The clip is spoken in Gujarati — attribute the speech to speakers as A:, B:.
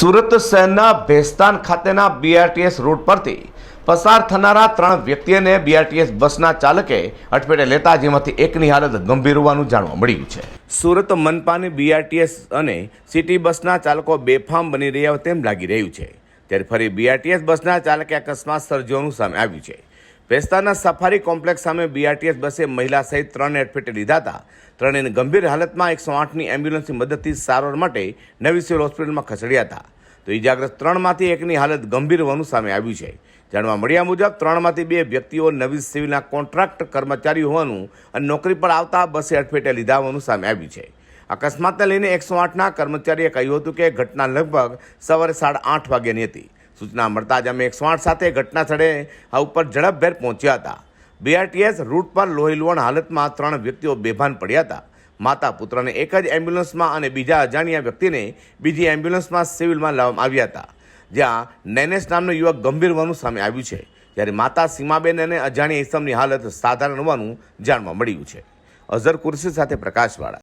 A: સુરત શહેરના ભેસ્તાન ખાતેના બીઆરટીએસ રૂટ પરથી પસાર થનારા ત્રણ વ્યક્તિઓને બીઆરટીએસ બસના ચાલકે અટપેટે લેતા જેમાંથી એકની હાલત ગંભીર હોવાનું જાણવા મળ્યું છે. સુરત મનપાની બીઆરટીએસ અને સિટી બસના ચાલકો બેફામ બની રહ્યા હોય તેમ લાગી રહ્યું છે. ત્યારે ફરી બીઆરટીએસ બસના ચાલકે અકસ્માત સર્જવાનું સામે આવ્યું છે. ભેસ્તાના સફારી કોમ્પ્લેક્સ સામે બીઆરટીએસ બસે મહિલા સહિત ત્રણને અડફેટે લીધા હતા. ત્રણેયને ગંભીર હાલતમાં એકસો આઠની એમ્બ્યુલન્સની મદદથી સારવાર માટે નવી સિવિલ હોસ્પિટલમાં ખસેડ્યા હતા. તો ઇજાગ્રસ્ત ત્રણમાંથી એકની હાલત ગંભીર હોવાનું સામે આવ્યું છે. જાણવા મળ્યા મુજબ, ત્રણમાંથી બે વ્યક્તિઓ નવી સિવિલના કોન્ટ્રાક્ટ કર્મચારી હોવાનું અને નોકરી પર આવતા બસે અડફેટે લીધા હોવાનું સામે આવ્યું છે. અકસ્માતને લઈને એકસો આઠના કર્મચારીએ કહ્યું હતું કે ઘટના લગભગ સવારે સાડા આઠ વાગ્યાની હતી. સૂચના મળતા જ અમે એક આઠ સાથે ઘટના સ્થળે આ ઉપર ઝડપભેર પહોંચ્યા હતા. બીઆરટીએસ રૂટ પર લોહીલુવણ હાલતમાં ત્રણ વ્યક્તિઓ બેભાન પડ્યા હતા. માતા પુત્રને એક જ એમ્બ્યુલન્સમાં અને બીજા અજાણ્યા વ્યક્તિને બીજી એમ્બ્યુલન્સમાં સિવિલમાં લાવવામાં આવ્યા હતા. જ્યાં નૈનેશ નામનો યુવક ગંભીર હોવાનું સામે આવ્યું છે. જ્યારે માતા સીમાબેન અને અજાણ્યા ઇસમની હાલત સાધારણ હોવાનું જાણવા મળ્યું છે. અઝર કુર્સી સાથે પ્રકાશવાળા.